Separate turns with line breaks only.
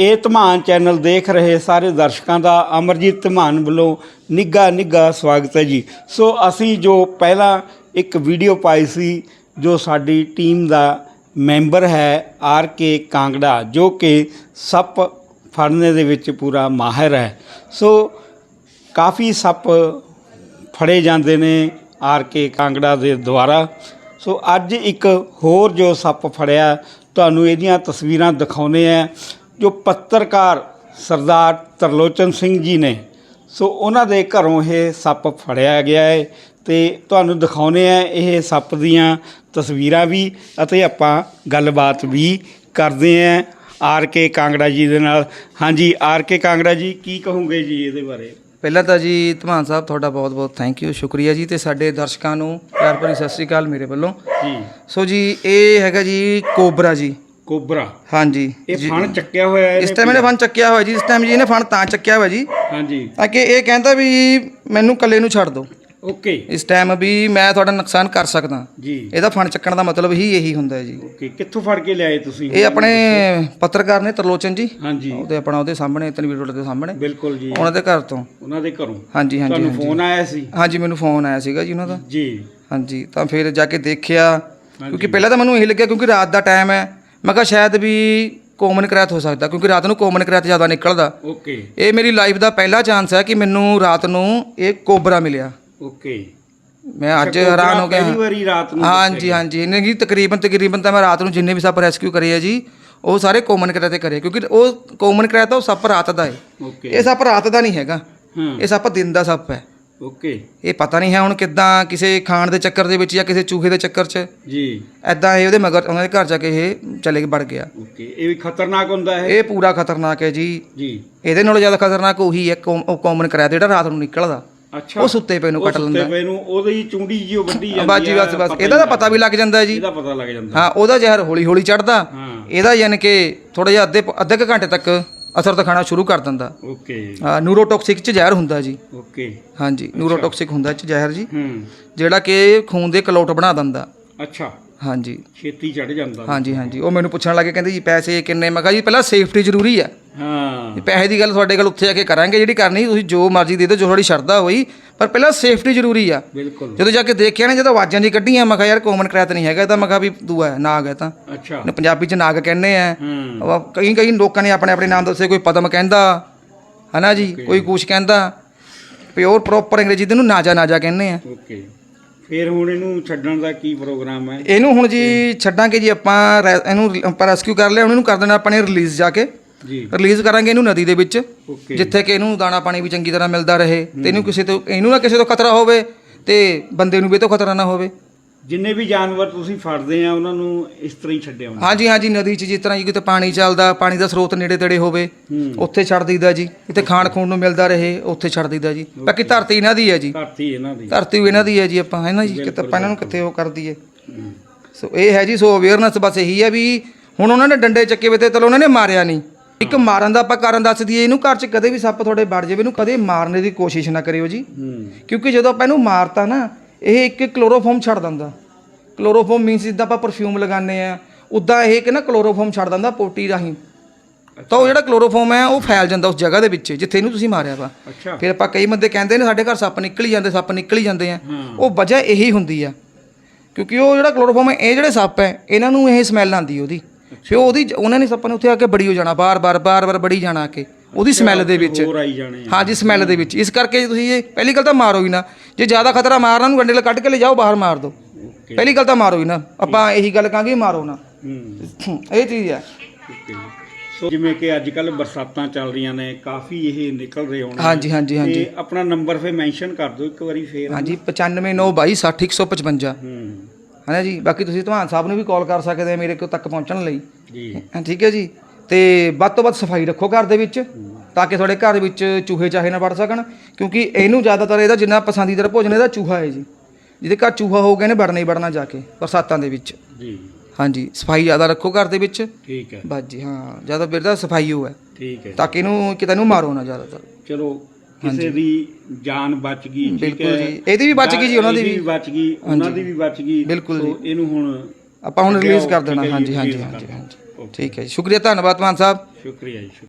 ਇਹ ਧਮਾਨ ਚੈਨਲ ਦੇਖ ਰਹੇ ਸਾਰੇ ਦਰਸ਼ਕਾਂ ਦਾ ਅਮਰਜੀਤ ਧਮਾਨ ਵੱਲੋਂ ਨਿੱਘਾ ਨਿੱਘਾ ਸਵਾਗਤ ਹੈ ਜੀ। ਸੋ ਅਸੀਂ ਜੋ ਪਹਿਲਾਂ ਇੱਕ ਵੀਡੀਓ ਪਾਈ ਸੀ, ਜੋ ਸਾਡੀ ਟੀਮ ਦਾ ਮੈਂਬਰ ਹੈ ਆਰ ਕੇ ਕਾਂਗੜਾ, ਜੋ ਕਿ ਸੱਪ ਫੜਨੇ ਦੇ ਵਿੱਚ ਪੂਰਾ ਮਾਹਿਰ ਹੈ। ਸੋ ਕਾਫੀ ਸੱਪ ਫੜੇ ਜਾਂਦੇ ਨੇ ਆਰ ਕੇ ਕਾਂਗੜਾ ਦੇ ਦੁਆਰਾ। ਸੋ ਅੱਜ ਇੱਕ ਹੋਰ ਜੋ ਸੱਪ ਫੜਿਆ, ਤੁਹਾਨੂੰ ਇਹਦੀਆਂ ਤਸਵੀਰਾਂ ਦਿਖਾਉਨੇ ਆ ਜੋ ਪੱਤਰਕਾਰ ਸਰਦਾਰ ਤਰਲੋਚਨ ਸਿੰਘ ਜੀ ਨੇ ਸੋ ਉਹਨਾਂ ਦੇ ਘਰੋਂ ਇਹ ਸੱਪ ਫੜਿਆ ਗਿਆ ਹੈ ਤੇ ਤੁਹਾਨੂੰ ਦਿਖਾਉਨੇ ਆ ਇਹ ਸੱਪ ਦੀਆਂ ਤਸਵੀਰਾਂ ਵੀ ਅਤੇ ਆਪਾਂ ਗੱਲਬਾਤ ਵੀ ਕਰਦੇ ਆ ਆਰ ਕੇ ਕਾਂਗੜਾ ਜੀ ਦੇ ਨਾਲ। ਹਾਂਜੀ ਆਰ ਕੇ ਕਾਂਗੜਾ ਜੀ ਕੀ ਕਹੋਗੇ ਜੀ ਇਹਦੇ ਬਾਰੇ?
ਪਹਿਲਾਂ ਤਾਂ ਜੀ ਧਮਾਨ ਸਾਹਿਬ ਤੁਹਾਡਾ ਬਹੁਤ-ਬਹੁਤ ਥੈਂਕ ਯੂ ਸ਼ੁਕਰੀਆ ਜੀ ਤੇ ਸਾਡੇ ਦਰਸ਼ਕਾਂ ਨੂੰ ਪਿਆਰ ਭਰੀ ਸਤਿ ਸ੍ਰੀ ਅਕਾਲ ਮੇਰੇ ਵੱਲੋਂ।
ਜੀ।
ਸੋ ਜੀ ਇਹ ਹੈਗਾ ਜੀ ਕੋਬਰਾ ਜੀ।
ਕੋਬਰਾ।
ਹਾਂਜੀ।
ਇਹ ਫਣ ਚੱਕਿਆ ਹੋਇਆ ਹੈ
ਇਸ ਟਾਈਮ ਇਹਨੇ ਫਨ ਚੱਕਿਆ ਹੋਇਆ ਜੀ ਇਸ ਟਾਈਮ ਜੀ ਇਹਨੇ ਫਨ ਤਾਂ ਚੱਕਿਆ ਹੋਇਆ ਜੀ।
ਹਾਂਜੀ।
ਤਾਂ ਕਿ ਇਹ ਕਹਿੰਦਾ ਵੀ ਮੈਨੂੰ ਇਕੱਲੇ ਨੂੰ ਛੱਡ ਦਿਓ
ਓਕੇ।
ਇਸ ਟਾਈਮ ਵੀ ਮੈਂ ਤੁਹਾਡਾ ਨੁਕਸਾਨ ਕਰ ਸਕਦਾ।
ਜੀ।
ਇਹਦਾ ਫਨ ਚੱਕਣ ਦਾ ਮਤਲਬ ਹੀ ਇਹੀ ਹੁੰਦਾ ਹੈ ਜੀ।
ਓਕੇ ਕਿੱਥੋਂ ਫੜ ਕੇ ਲਿਆਏ ਤੁਸੀਂ?
ਇਹ ਆਪਣੇ ਪੱਤਰਕਾਰ ਨੇ ਤਰਲੋਚਨ ਜੀ।
ਹਾਂਜੀ।
ਉਹਦੇ ਆਪਣਾ ਉਹਦੇ ਸਾਹਮਣੇ ਤਨਵੀਰ ਰੋਡ ਦੇ ਸਾਹਮਣੇ।
ਬਿਲਕੁਲ ਜੀ।
ਉਹਨਾਂ ਦੇ ਘਰ ਤੋਂ।
ਉਹਨਾਂ ਦੇ ਘਰੋਂ?
ਹਾਂਜੀ ਹਾਂਜੀ
ਤੁਹਾਨੂੰ ਫੋਨ ਆਇਆ ਸੀ?
ਹਾਂਜੀ ਮੈਨੂੰ ਫੋਨ ਆਇਆ ਸੀਗਾ ਜੀ ਉਹਨਾਂ ਦਾ।
ਜੀ।
ਹਾਂਜੀ ਤਾਂ ਫਿਰ ਜਾ ਕੇ ਦੇਖਿਆ। ਕਿਉਂਕਿ ਪਹਿਲਾਂ ਤਾਂ ਮੈਨੂੰ ਇਹ ਲੱਗਿਆ ਕਿਉਂਕਿ ਰਾਤ ਦਾ ਟਾਈਮ ਹੈ। ਮੈਂ ਕਿਹਾ ਸ਼ਾਇਦ ਵੀ ਕੋਮਨ ਕਰੈਤ ਹੋ ਸਕਦਾ ਕਿਉਂਕਿ ਰਾਤ ਨੂੰ ਕੋਮਨ ਕਰੈਤ ਜ਼ਿਆਦਾ ਨਿਕਲਦਾ।
ਓਕੇ
ਇਹ ਮੇਰੀ ਲਾਈਫ ਦਾ ਪਹਿਲਾ ਚਾਂਸ ਹੈ ਕਿ ਮੈਨੂੰ ਰਾਤ ਨੂੰ ਇਹ ਕੋਬਰਾ ਮਿਲਿਆ।
ਓਕੇ
ਮੈਂ ਅੱਜ ਹੈਰਾਨ ਹੋ ਗਿਆ।
ਪਹਿਲੀ ਵਾਰੀ ਰਾਤ ਨੂੰ
ਹਾਂਜੀ ਹਾਂਜੀ। ਇਹਨੇ ਜੀ ਤਕਰੀਬਨ ਤਕਰੀਬਨ ਤਾਂ ਮੈਂ ਰਾਤ ਨੂੰ ਜਿੰਨੇ ਵੀ ਸੱਪ ਰੈਸਕਿਊ ਕਰੇ ਆ ਜੀ ਉਹ ਸਾਰੇ ਕੋਮਨ ਕਰੈਤ ਤੇ ਕਰੇ ਕਿਉਂਕਿ ਉਹ ਕੋਮਨ ਕਰੈਤ ਉਹ ਸੱਪ ਰਾਤ ਦਾ ਹੈ
ਓਕੇ
ਇਹ ਸੱਪ ਰਾਤ ਦਾ ਨਹੀਂ ਹੈਗਾ।
ਹਾਂ।
ਇਹ ਸੱਪ ਦਿਨ ਦਾ ਸੱਪ ਹੈ।
ਓਕੇ।
ਇਹ ਪਤਾ ਨਹੀਂ ਹੈ ਹੁਣ ਕਿੱਦਾਂ ਕਿਸੇ ਖਾਣ ਦੇ ਚੱਕਰ ਦੇ ਵਿੱਚ ਜਾਂ ਕਿਸੇ ਚੂਹੇ ਦੇ ਚੱਕਰ 'ਚ।
ਜੀ।
ਐਦਾਂ ਇਹ ਉਹਦੇ ਮਗਰ ਉਹਨਾਂ ਦੇ ਘਰ ਜਾ ਕੇ ਇਹ ਚਲੇ ਕੇ ਵੜ ਗਿਆ।
ਓਕੇ ਇਹ ਵੀ ਖਤਰਨਾਕ ਹੁੰਦਾ ਹੈ
ਇਹ ਪੂਰਾ ਖਤਰਨਾਕ ਹੈ ਜੀ।
ਜੀ।
ਇਹਦੇ ਨਾਲੋਂ ਜ਼ਿਆਦਾ ਖਤਰਨਾਕ ਉਹੀ ਹੈ ਕੌਮ- ਉਹ ਕਾਮਨ ਕਰਾਇਆ ਜਿਹੜਾ ਰਾਤ ਨੂੰ ਨਿਕਲਦਾ।
ਅੱਛਾ।
ਉਹ ਸੁੱਤੇ ਪਏ ਨੂੰ
ਉਹ
ਕੱਟ
ਸੁੱਤੇ
ਲੈਂਦਾ।
ਪਏ ਨੂੰ ਉਹਦੀ ਚੁੰਡੀ ਜੀ ਉਹ ਵੱਡੀ ਜਾਂਦੀ
ਬਸ ਜੀ
ਆ,
ਬਸ ਬਸ। ਇਹਦਾ ਤਾਂ ਪਤਾ ਵੀ ਲੱਗ ਜਾਂਦਾ ਜੀ।
ਇਹਦਾ ਪਤਾ ਲੱਗ ਜਾਂਦਾ।
ਹਾਂ ਉਹਦਾ ਜ਼ਹਿਰ ਹੌਲੀ ਹੌਲੀ ਚੜਦਾ।
ਹਾਂ।
ਇਹਦਾ ਯਾਨੀ ਕਿ ਥੋੜਾ ਜਿਹਾ ਅੱਧੇ ਅੱਧੇ ਕੁ ਘੰਟੇ ਤੱਕ ਅਸਰ ਦਿਖਾਣਾ ਸ਼ੁਰੂ ਕਰ ਦਿੰਦਾ।
ਓਕੇ।
ਨਿਊਰੋਟੌਕਸਿਕ ਚ ਜ਼ਹਿਰ ਹੁੰਦਾ ਜੀ।
ਓਕੇ।
ਹਾਂਜੀ ਨਿਊਰੋਟੌਕਸਿਕ ਹੁੰਦਾ ਚ ਜ਼ਹਿਰ ਜੀ।
ਹੂੰ।
ਜਿਹੜਾ ਕਿ ਖੂਨ ਦੇ ਕਲੌਟ ਬਣਾ ਦਿੰਦਾ।
ਅੱਛਾ।
ਹਾਂਜੀ।
ਛੇਤੀ ਚੜ ਜਾਂਦਾ।
ਹਾਂਜੀ ਹਾਂਜੀ। ਉਹ ਮੈਨੂੰ ਪੁੱਛਣ ਲੱਗੇ ਕਹਿੰਦੇ ਜੀ ਪੈਸੇ ਕਿੰਨੇ? ਮੈਂ ਕਿਹਾ ਜੀ ਪਹਿਲਾਂ ਸੇਫਟੀ ਜ਼ਰੂਰੀ ਹੈ
ਹਾਂ।
ਇਹ ਪੈਸੇ ਦੀ ਗੱਲ ਤੁਹਾਡੇ ਕੋਲ ਉੱਥੇ ਆ ਕੇ ਕਰਾਂਗੇ ਜਿਹੜੀ ਕਰਨੀ ਤੁਸੀਂ ਜੋ ਮਰਜ਼ੀ ਦੇ ਦਿਓ ਜੋ ਤੁਹਾਡੀ ਸ਼ਰਧਾ ਹੋਈ ਪਰ ਪਹਿਲਾਂ ਸੇਫਟੀ ਜ਼ਰੂਰੀ ਆ।
ਬਿਲਕੁਲ।
ਜਦੋਂ ਜਾ ਕੇ ਦੇਖਿਆ ਨਾ ਜਦੋਂ ਆਵਾਜ਼ਾਂ ਜੀ ਕੱਢੀਆਂ ਮੈਂ ਕਿਹਾ ਯਾਰ ਕੋਮਨ ਕਰਾਤ ਨਹੀਂ ਹੈਗਾ ਤਾਂ ਮੈਂ ਕਿਹਾ ਵੀ ਦੂਆ ਹੈ ਨਾਗ ਹੈ ਤਾਂ।
ਅੱਛਾ।
ਪੰਜਾਬੀ ਚ ਨਾਗ ਕਹਿੰਦੇ ਆ।
ਹੂੰ।
ਉਹ ਕਈ ਕਈ ਲੋਕਾਂ ਨੇ ਆਪਣੇ ਆਪਣੇ ਨਾਮ ਦੱਸੇ ਕੋਈ ਪਦਮ ਕਹਿੰਦਾ ਹਨਾ ਜੀ ਕੋਈ ਕੁਛ ਕਹਿੰਦਾ। ਪਿਓਰ ਪ੍ਰੋਪਰ ਅੰਗਰੇਜ਼ੀ ਦੇ ਨੂੰ ਨਾਜਾ ਨਾਜਾ ਕਹਿੰਦੇ ਆ।
ਓਕੇ ਫਿਰ ਹੁਣ ਇਹਨੂੰ ਛੱਡਣ ਦਾ ਕੀ ਪ੍ਰੋਗਰਾਮ ਹੈ?
ਇਹਨੂੰ ਹੁਣ ਜੀ ਛੱਡਾਂਗੇ ਜੀ ਆਪਾਂ ਇਹਨੂੰ ਆਪਾਂ ਰੈਸਕਿਊ ਕਰ ਲਿਆ ਹੁਣ ਇਹਨੂੰ ਕਰ ਦੇਣਾ ਆਪਾਂ ਨੇ ਰਿਲੀਜ਼ ਜਾ ਕੇ।
ਜੀ।
ਰਿਲੀਜ਼ ਕਰਾਂਗੇ ਇਹਨੂੰ ਨਦੀ ਦੇ ਵਿੱਚ
ਓਕੇ
ਜਿੱਥੇ ਕਿ ਇਹਨੂੰ ਦਾਣਾ ਪਾਣੀ ਵੀ ਚੰਗੀ ਤਰ੍ਹਾਂ ਮਿਲਦਾ ਰਹੇ। ਤੇ ਇਹਨੂੰ ਕਿਸੇ ਤੋਂ ਇਹਨੂੰ ਨਾ ਕਿਸੇ ਤੋਂ ਖਤਰਾ ਹੋਵੇ ਤੇ ਬੰਦੇ ਨੂੰ ਵੀ ਇਹ ਤੋਂ ਖਤਰਾ ਨਾ ਹੋਵੇ।
ਜਿੰਨੇ ਵੀ ਜਾਨਵਰ ਤੁਸੀਂ ਫੜਦੇ ਆ ਉਹਨਾਂ ਨੂੰ ਇਸ ਤਰ੍ਹਾਂ ਹੀ ਛੱਡਿਆ ਹੁੰਦਾ
ਹਾਂਜੀ ਹਾਂਜੀ ਨਦੀ 'ਚ ਜਿਸ ਤਰ੍ਹਾਂ ਜੀ ਕਿਤੇ ਪਾਣੀ ਚੱਲਦਾ ਪਾਣੀ ਦਾ ਸਰੋਤ ਨੇੜੇ ਤੇੜੇ ਹੋਵੇ
ਹੂੰ।
ਉੱਥੇ ਛੱਡ ਦਈਦਾ ਜੀ। ਕਿਤੇ ਖਾਣ ਖੂਣ ਨੂੰ ਮਿਲਦਾ ਰਹੇ ਉੱਥੇ ਛੱਡ ਦਈਦਾ ਜੀ। ਬਾਕੀ ਧਰਤੀ ਇਹਨਾਂ ਦੀ ਹੈ ਜੀ।
ਧਰਤੀ ਇਹਨਾਂ ਦੀ।
ਧਰਤੀ ਵੀ ਇਹਨਾਂ ਦੀ ਹੈ ਜੀ ਆਪਾਂ ਹੈ ਨਾ ਜੀ? ਕਿਤੇ ਆਪਾਂ ਇਹਨਾਂ ਨੂੰ ਕਿੱਥੇ ਉਹ ਕਰ ਦਈਏ
ਹੂੰ।
ਸੋ ਇਹ ਹੈ ਜੀ ਸੋ ਅਵੇਅਰਨੈਸ ਬਸ ਇਹੀ ਹੈ ਵੀ ਹੁਣ ਉਹਨਾਂ ਨੇ ਡੰਡੇ ਚੱਕੇ ਵੇ ਤੇ ਚਲੋ ਉਹਨਾਂ ਨੇ ਮਾਰਿਆ ਨਹੀਂ। ਇੱਕ ਮਾਰਨ ਦਾ ਆਪਾਂ ਕਾਰਨ ਦੱਸ ਦਈਏ ਇਹਨੂੰ ਘਰ 'ਚ ਕਦੇ ਵੀ ਸੱਪ ਤੁਹਾਡੇ ਵੜ ਜਾਵੇ ਇਹਨੂੰ ਕਦੇ ਮਾਰਨੇ ਦੀ ਕੋਸ਼ਿਸ਼ ਨਾ ਕਰਿਓ ਜੀ। ਕਿਉਂਕਿ ਜਦੋਂ ਆਪਾਂ ਇਹਨੂੰ ਮਾਰਤਾ ਨਾ ਇਹ ਇੱਕ ਕਲੋਰੋਫਾਰਮ ਛੱਡ ਦਿੰਦਾ। ਕਲੋਰੋਫਾਰਮ ਮੀਨਸ ਜਿੱਦਾਂ ਆਪਾਂ ਪਰਫਿਊਮ ਲਗਾਉਂਦੇ ਆ ਉਦਾਂ ਇਹ ਕਿ ਨਾ ਕਲੋਰੋਫਾਰਮ ਛੱਡ ਦਿੰਦਾ ਪੋਟੀ ਰਾਹੀਂ। ਤਾਂ ਉਹ ਜਿਹੜਾ ਕਲੋਰੋਫਾਰਮ ਹੈ ਉਹ ਫੈਲ ਜਾਂਦਾ ਉਸ ਜਗ੍ਹਾ ਦੇ ਵਿੱਚ ਜਿੱਥੇ ਇਹਨੂੰ ਤੁਸੀਂ ਮਾਰਿਆ ਵਾ। ਫਿਰ ਆਪਾਂ ਕਈ ਬੰਦੇ ਕਹਿੰਦੇ ਨੇ ਸਾਡੇ ਘਰ ਸੱਪ ਨਿਕਲ ਹੀ ਜਾਂਦੇ ਸੱਪ ਨਿਕਲ ਹੀ ਜਾਂਦੇ ਆ। ਉਹ ਵਜ੍ਹਾ ਇਹੀ ਹੁੰਦੀ ਆ। ਕਿਉਂਕਿ ਉਹ ਜਿਹੜਾ ਕਲੋਰੋਫਾਰਮ ਹੈ ਇਹ ਜਿਹੜੇ ਸੱਪ ਹੈ ਇਹਨਾਂ ਨੂੰ ਇਹ ਸਮੈਲ ਆਉਂਦੀ ਉਹਦੀ। ਫਿਰ ਉਹਦੀ ਉਹਨਾਂ ਨੇ ਸੱਪਾਂ ਨੇ ਉੱਥੇ ਆ ਕੇ ਬੜੀ ਹੋ ਜਾਣਾ ਬਾਰ-ਬਾਰ ਬਾਰ-ਬਾਰ ਬੜੀ ਜਾਣਾ ਆ ਕੇ। ਉਹਦੀ ਸਮੈਲ ਦੇ ਵਿੱਚ।
ਹੋਰ ਆਈ ਜਾਣੇ ਆ।
ਹਾਂਜੀ ਸਮੈਲ ਦੇ ਵਿੱਚ। ਇਸ ਕਰਕੇ ਤੁਸੀਂ ਇਹ ਪਹਿਲੀ ਗੱਲ ਤਾਂ ਮਾਰੋ ਹੀ ਨਾ। ਜੇ ਜ਼ਿਆਦਾ ਖਤਰਾ ਮਾਰਨਾ ਨੂੰ ਗੰਡੇ ਨਾਲ ਕੱਢ ਕੇ ਲੈ ਜਾਓ ਬਾਹਰ ਮਾਰ ਦਿਓ
ਓਕੇ।
ਪਹਿਲੀ ਗੱਲ ਤਾਂ ਮਾਰੋ ਹੀ ਨਾ। ਆਪਾਂ ਇਹੀ ਗੱਲ ਕਹਾਂਗੇ ਮਾਰੋ ਨਾ।
ਹੂੰ।
ਇਹ ਚੀਜ਼ ਹੈ
ਓਕੇ ਸੋ ਜਿਵੇਂ ਕਿ ਅੱਜ ਕੱਲ ਬਰਸਾਤਾਂ ਚੱਲ ਰਹੀਆਂ ਨੇ ਕਾਫੀ ਇਹ ਨਿਕਲ ਰਹੇ ਹੋਣੇ
ਹਾਂਜੀ ਹਾਂਜੀ ਹਾਂਜੀ।
ਤੇ ਆਪਣਾ ਨੰਬਰ ਫੇ ਮੈਂਸ਼ਨ ਕਰ ਦਿਓ ਇੱਕ ਵਾਰੀ ਫੇਰ।
ਹਾਂਜੀ 9592260155
ਹੂੰ
ਹੈ। ਨਾ ਜੀ? ਬਾਕੀ ਤੁਸੀਂ ਧਵਾਨ ਸਾਹਿਬ ਨੂੰ ਵੀ ਕਾਲ ਕਰ ਸਕਦੇ ਆ ਮੇਰੇ ਕੋਲ ਤੱਕ ਪਹੁੰਚਣ ਲਈ।
ਜੀ।
ਹਾਂ, ਠੀਕ ਹੈ ਜੀ? ਤੇ ਵੱਧ ਤੋਂ ਵੱਧ ਸਫ਼ਾਈ ਰੱਖੋ ਘਰ ਦੇ ਵਿੱਚ ਤਾਂ ਕਿ ਤੁਹਾਡੇ ਘਰ ਵਿੱਚ ਚੂਹੇ ਚਾਹੇ ਨਾ ਵੜ ਸਕਣ ਕਿਉਂਕਿ ਇਹਨੂੰ ਜ਼ਿਆਦਾਤਰ ਇਹਦਾ ਜਿੰਨਾ ਪਸੰਦੀਦਾ ਭੋਜਨ ਇਹਦਾ ਚੂਹਾ ਹੈ ਜੀ। ਜਿਹਦੇ ਘਰ ਚੂਹਾ ਹੋਊਗਾ ਇਹਨੇ ਵੜਨਾ ਹੀ ਵੜਨਾ ਜਾ ਕੇ ਬਰਸਾਤਾਂ ਦੇ ਵਿੱਚ।
ਜੀ।
ਹਾਂਜੀ ਸਫ਼ਾਈ ਜ਼ਿਆਦਾ ਰੱਖੋ ਘਰ ਦੇ ਵਿੱਚ।
ਠੀਕ ਹੈ।
ਬਸ ਜੀ ਹਾਂ ਜ਼ਿਆਦਾ ਬਿਰਦਾ ਸਫ਼ਾਈ ਹੋ ਹੈ।
ਠੀਕ ਹੈ।
ਤਾਂ ਕਿ ਇਹਨੂੰ ਕਿਤੇ ਨੂੰ ਮਾਰੋ ਨਾ ਜ਼ਿਆਦਾਤਰ।
ਚਲੋ ਕਿਸੇ ਦੀ ਜਾਨ ਬਚ ਗਈ ਠੀਕ
ਬਿਲਕੁਲ
ਹੈ?
ਜੀ। ਇਹਦੀ ਵੀ ਬਚ ਗਈ ਜੀ ਉਹਨਾਂ ਦੀ
ਇਹਦੀ
ਵੀ
ਬਚ ਗਈ ਉਹਨਾਂ ਦੀ ਵੀ ਬਚ ਗਈ।
ਬਿਲਕੁਲ
ਸੋ ਇਹਨੂੰ ਹੁਣ
ਆਪਾਂ ਹੁਣ ਰਿਲੀਜ਼ ਕਰ ਦੇਣਾ। ਹਾਂਜੀ ਹਾਂਜੀ ਹਾਂਜੀ। ਠੀਕ ਹੈ ਜੀ। ਸ਼ੁਕਰੀਆ ਧੰਨਵਾਦ ਮਾਨ ਸਾਹਿਬ।
ਸ਼ੁਕਰੀਆ ਜੀ